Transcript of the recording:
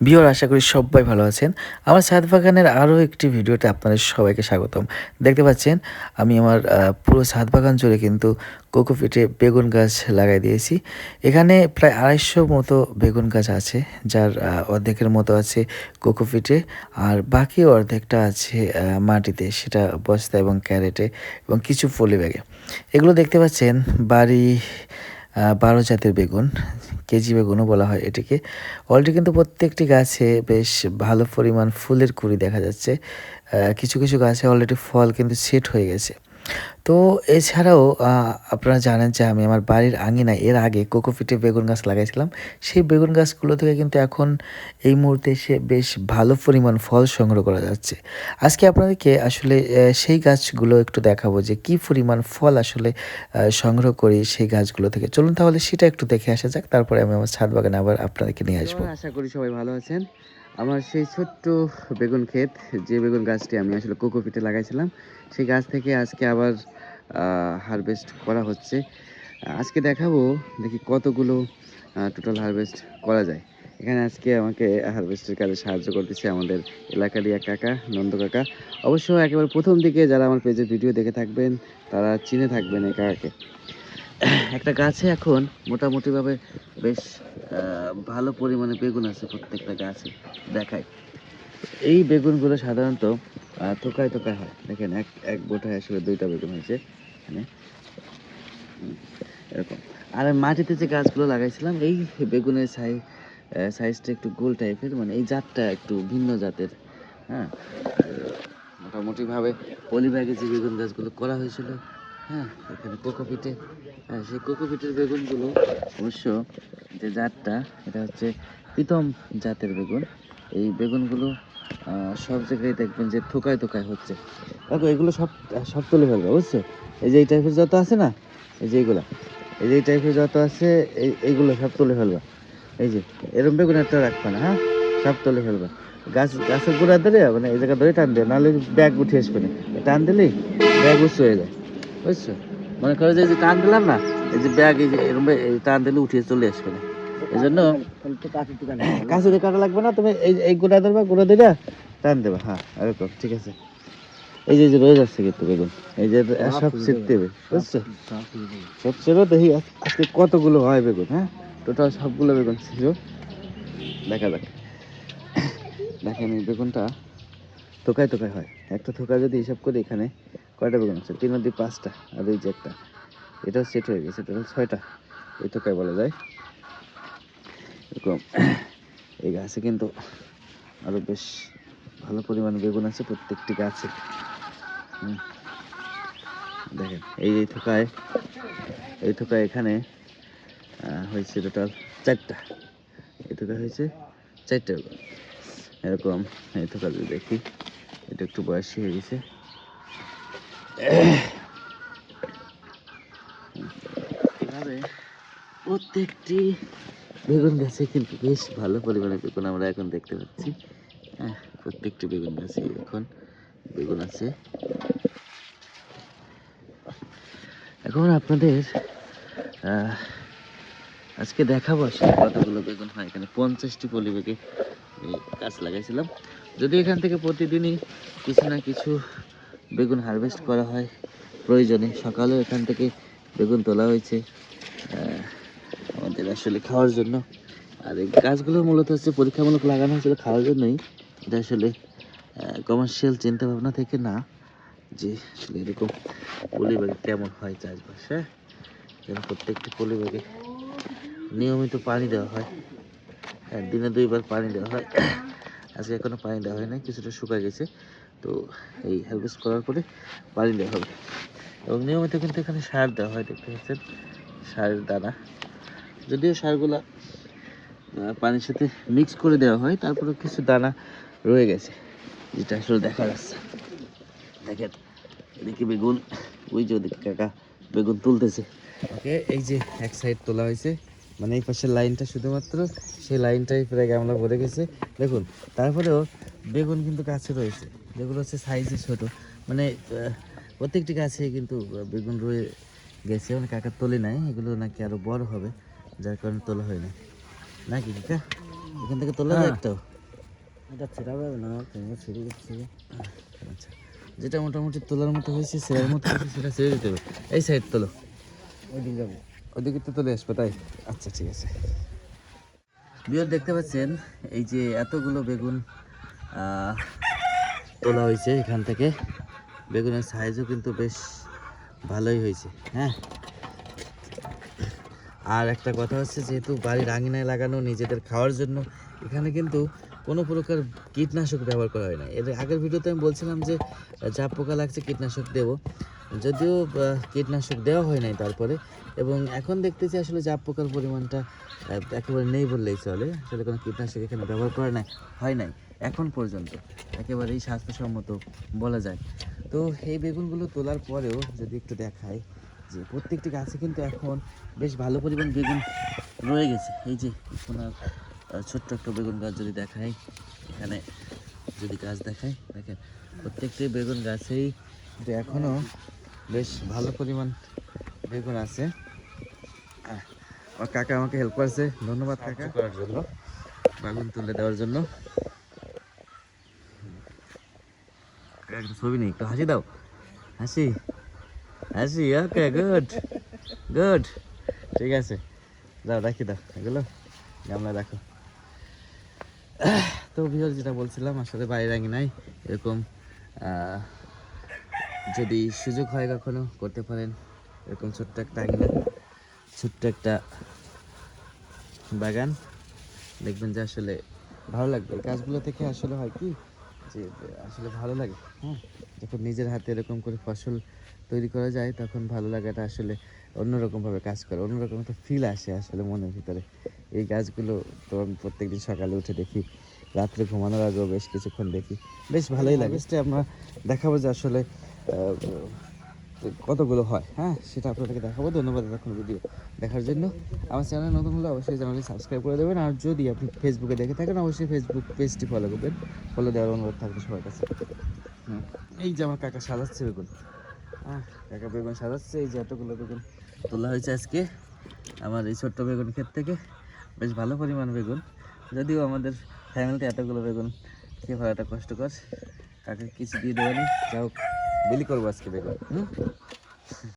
বিয়র আশা করি সবাই ভালো আছেন। আমার ছাদ বাগানের আরও একটি ভিডিওতে আপনাদের সবাইকে স্বাগতম। দেখতে পাচ্ছেন, আমি আমার পুরো ছাদ বাগান জুড়ে কিন্তু কোকোপিটে বেগুন গাছ লাগাই দিয়েছি। এখানে প্রায় আড়াইশো মতো বেগুন গাছ আছে, যার অর্ধেকের মতো আছে কোকোপিটে আর বাকি অর্ধেকটা আছে মাটিতে, সেটা বস্তা এবং ক্যারেটে এবং কিছু পলি ব্যাগে। এগুলো দেখতে পাচ্ছেন, বাড়ি বারো জাতের বেগুন কেজি বেগুনও বলা হয় এটিকে। অলরেডি কিন্তু প্রত্যেকটি গাছে বেশ ভালো পরিমাণ ফুলের কুড়ি দেখা যাচ্ছে। কিছু কিছু গাছে অলরেডি ফল কিন্তু সেট হয়ে গেছে। তো এছাড়াও আপনারা জানেন যে আমি আমার বাড়ির আঙিনায় এর আগে কোকোপিটে বেগুন গাছ লাগাইছিলাম। সেই বেগুন গাছগুলো থেকে কিন্তু এখন এই মুহূর্তে এসে বেশ ভালো পরিমাণ ফল সংগ্রহ করা যাচ্ছে। আজকে আপনাদেরকে আসলে সেই গাছগুলো একটু দেখাবো যে কি পরিমাণ ফল আসলে সংগ্রহ করি সেই গাছগুলো থেকে। চলুন তাহলে সেটা একটু দেখে আসা যাক, তারপরে আমি আমার ছাদ বাগানে আবার আপনাদেরকে নিয়ে আসব। আশা করি সবাই ভালো আছেন। আমার সেই ছোট্ট বেগুন ক্ষেত, যে বেগুন গাছটি আমি আসলে কোকোপিটে লাগাইছিলাম, সেই গাছ থেকে আজকে আবার হারভেস্ট করা হচ্ছে। আজকে দেখাবো দেখি কতগুলো টোটাল হারভেস্ট করা যায়। এখানে আজকে আমাকে হারভেস্টের কাজে সাহায্য করতেছে আমাদের এলাকারই এক কাকা, নন্দ কাকা। অবশ্য একেবারে প্রথম দিকে যারা আমার পেজের ভিডিও দেখে থাকবেন, তারা চিনে থাকবেন এই কাকাকে। একটা গাছে এখন মোটামুটিভাবে বেশ ভালো পরিমাণে বেগুন আছে প্রত্যেকটা গাছে দেখায়। এই বেগুনগুলো সাধারণত থোকায় থোকায় হয়। দেখেন, এক এক বোটায় আসলে দুইটা বেগুন হয়েছে এরকম। আর মাটিতে যে গাছগুলো লাগাইছিলাম, এই বেগুনের সাইজ সাইজটা একটু গোল টাইপের মানে এই জাতটা একটু ভিন্ন জাতের। হ্যাঁ মোটামুটিভাবে পলি ব্যাগে যে বেগুন গাছগুলো করা হয়েছিল হ্যাঁ এখানে কোকোপিটে সেই কোকোপিটের বেগুনগুলো অবশ্য যে জাতটা, এটা হচ্ছে প্রীতম জাতের বেগুন। এই বেগুনগুলো সব জায়গায় দেখবেন যে থোকায় থোকায় হচ্ছে। দেখো, এগুলো সব সব তুলে ফেলবে, বুঝছ? এই যে এই টাইপের যত আছে না, এই যে এইগুলা এই যে এই টাইপের যত আছে, এই, এইগুলো সব তুলে ফেলবা। এই যে, এরম বেগুন একটা রাখবে না হ্যাঁ? সব তুলে ফেলবা। গাছ, গাছের গোড়া ধরে মানে এই জায়গা ধরে টান দিও, নাহলে ব্যাগ উঠে আসবে না। টান দিলেই ব্যাগ উঁচু হয়ে যায়, বুঝছ? মনে করো যে টান দিলাম না এই যে ব্যাগ এই যে এই টান দিলে উঠিয়ে চলে আসবে না। এই জন্য কাছে দিয়ে কাটা লাগবে না তুমি এই এই গোড়া ধরবা গোড়া দিটা টান দেবা। হ্যাঁ এরকম ঠিক আছে। এই যে রয়ে যাচ্ছে কিন্তু বেগুন। এই যে সব ছিটতে হবে বুঝছ? সব ছিল দেখি আজকে কতগুলো হয় বেগুন হ্যাঁ? টোটাল সবগুলো বেগুন ছিল দেখা যাক। দেখেন এই বেগুনটা থোকায় থোকায় হয়। একটা থোকা যদি হিসাব করি এখানে কয়টা বেগুন আছে? তিন নদী পাঁচটা, আর এই যে একটা। এটাও সেট হয়ে গেছে, টোটাল ছয়টা। এই থোকায় বলা যায়। এরকম। এই গাছে কিন্তু আরও বেশ ভালো পরিমাণে বেগুন আছে, প্রত্যেকটি গাছে। দেখেন, এই এই থোকায় এই থোকায় এখানে হয়েছে টোটাল চারটা। এই থোকা হয়েছে চারটা এরকম, এই থোকা যদি দেখি, এটা একটু বয়সী হয়ে গেছে। প্রত্যেকটি বেগুন গাছে কিন্তু বেশ ভালো পরিমাণে বেগুন আমরা এখন দেখতে পাচ্ছি। হ্যাঁ প্রত্যেকটি বেগুন গাছে এখন বেগুন আছে। এখন আপনাদের আজকে দেখাবো আসলে কতগুলো বেগুন হয়। এখানে পঞ্চাশটি পলি বেগে গাছ লাগাইছিলাম। যদি এখান থেকে প্রতিদিনই কিছু না কিছু বেগুন হারভেস্ট করা হয় প্রয়োজনে। সকালেও এখান থেকে বেগুন তোলা হয়েছে আমাদের আসলে খাওয়ার জন্য। আর এই গাছগুলো মূলত হচ্ছে পরীক্ষামূলক লাগানো হয়েছিল খাওয়ার জন্যই। এটা আসলে কমার্শিয়াল চিন্তা ভাবনা থেকে না, যে আসলে এরকম পলি কেমন হয় চাষবাস হ্যাঁ? প্রত্যেকটি পলি নিয়মিত পানি দেওয়া হয় হ্যাঁ দিনে দুইবার পানি দেওয়া হয়। আজকে এখনও পানি দেওয়া হয় না কিছুটা শুকায় গেছে। তো এই হারভেস্ট করার পরে পানি দেওয়া হবে। এবং নিয়মিত কিন্তু এখানে সার দেওয়া হয়, দেখতে পাচ্ছেন, সারের দানা। যদিও সারগুলা পানির সাথে মিক্স করে দেওয়া হয় তারপরে কিছু দানা রয়ে গেছে, যেটা আসলে দেখা যাচ্ছে। দেখেন, এদিকে বেগুন, ওই যে ওদিকে কাকা বেগুন তুলতেছে। ওকে, এই যে এক সাইড তোলা হয়েছে মানে এই পাশের লাইনটা শুধুমাত্র সেই লাইনটাই প্রায় গামলা ভরে গেছে। দেখুন তারপরেও বেগুন কিন্তু গাছে রয়েছে। যেগুলো হচ্ছে সাইজে ছোট। মানে প্রত্যেকটি গাছে কিন্তু বেগুন রয়ে গেছে। মানে কাকা তোলে নাই এগুলো নাকি আরও বড় হবে যার কারণে তোলা হয় না নাকি কাকা? এখান থেকে তোলা যায় হ্যাঁ। একটাও? এটা ছেড়া যাবে না ছেড়ে দিচ্ছে? আচ্ছা যেটা মোটামুটি তোলার মতো হয়েছে সেরার মতো হয়েছে সেটা ছেড়ে দিতে হবে। এই সাইড তোলো। ওই দিন যাব। ওদিকে তো চলে আসবে, তাই? আচ্ছা ঠিক আছে। বিয়ার, দেখতে পাচ্ছেন এই যে এতগুলো বেগুন তোলা হয়েছে এখান থেকে। বেগুনের সাইজও কিন্তু বেশ ভালোই হয়েছে হ্যাঁ? আর একটা কথা হচ্ছে, যেহেতু বাড়ির আঙিনায় লাগানো নিজেদের খাওয়ার জন্য, এখানে কিন্তু কোনো প্রকার কীটনাশক ব্যবহার করা হয় না। এর আগের ভিডিওতে আমি বলছিলাম যে, যা পোকা লাগছে কীটনাশক দেব। যদিও কীটনাশক দেওয়া হয় নাই তারপরে এবং এখন দেখতেছি আসলে জাপ পোকার পরিমাণটা একেবারে নেই বললেই চলে। আসলে কোনো কীটনাশক এখানে ব্যবহার করা নাই হয় নাই এখন পর্যন্ত। একেবারেই স্বাস্থ্যসম্মত বলা যায়। তো এই বেগুনগুলো তোলার পরেও যদি একটু দেখায় যে প্রত্যেকটি গাছে কিন্তু এখন বেশ ভালো পরিমাণ বেগুন রয়ে গেছে। এই যে আহ, ছোট্ট একটা বেগুন গাছ যদি দেখায় এখানে যদি গাছ দেখায় দেখেন প্রত্যেকটি বেগুন গাছেই কিন্তু এখনও বেশ ভালো পরিমাণ বেগুন আছে। আমার কাকা আমাকে হেল্প করছে। ধন্যবাদ কাকা। করার জন্য। বাগুন তুলে দেওয়ার জন্য। একটা ছবি নেই একটু হাসি দাও। হাসি? হাসি ওকে গুড গুড ঠিক আছে। যাও রাখি দাও এগুলো গামলা রাখো তো বিহার যেটা বলছিলাম আসলে বাইরে রাঙি নাই এরকম যদি সুযোগ হয় কখনো করতে পারেন এরকম ছোট্ট একটা আঙিনা। ছোট্ট একটা বাগান। দেখবেন যে আসলে ভালো লাগবে। গাছগুলো থেকে আসলে হয় কি? যে আসলে ভালো লাগে। হ্যাঁ? যখন নিজের হাতে এরকম করে ফসল তৈরি করা যায় তখন ভালো লাগাটা আসলে অন্যরকমভাবে কাজ করে। অন্যরকম একটা ফিল আসে আসলে মনের ভিতরে। এই গাছগুলো তো আমি প্রত্যেকদিন সকালে উঠে দেখি রাত্রে ঘুমানোর আগেও বেশ কিছুক্ষণ দেখি। বেশ ভালোই লাগে। আমরা দেখাবো যে আসলে কতগুলো হয় হ্যাঁ? সেটা আপনাদেরকে দেখাবো। ধন্যবাদ এখন ভিডিও দেখার জন্য। আমার চ্যানেল নতুন হলে অবশ্যই চ্যানেলটি সাবস্ক্রাইব করে দেবেন। আর যদি আপনি ফেসবুকে দেখে থাকেন, অবশ্যই ফেসবুক পেজটি ফলো করবেন। ফলো দেওয়ার অনুরোধ থাকবে সবার কাছে। এই যে আমার কাকা সাজাচ্ছে বেগুন। হ্যাঁ কাকা বেগুন সাজাচ্ছে। এই যে এতগুলো বেগুন তোলা হয়েছে আজকে আমার এই ছোট্ট বেগুন ক্ষেত থেকে। বেশ ভালো পরিমাণ বেগুন। যদিও আমাদের ফ্যামিলিতে এতগুলো বেগুন খেয়ে ফেলাটা কষ্টকর। কাকে কিছু দিয়ে দেবেনি যাও বিলি করব আজকে বেগুন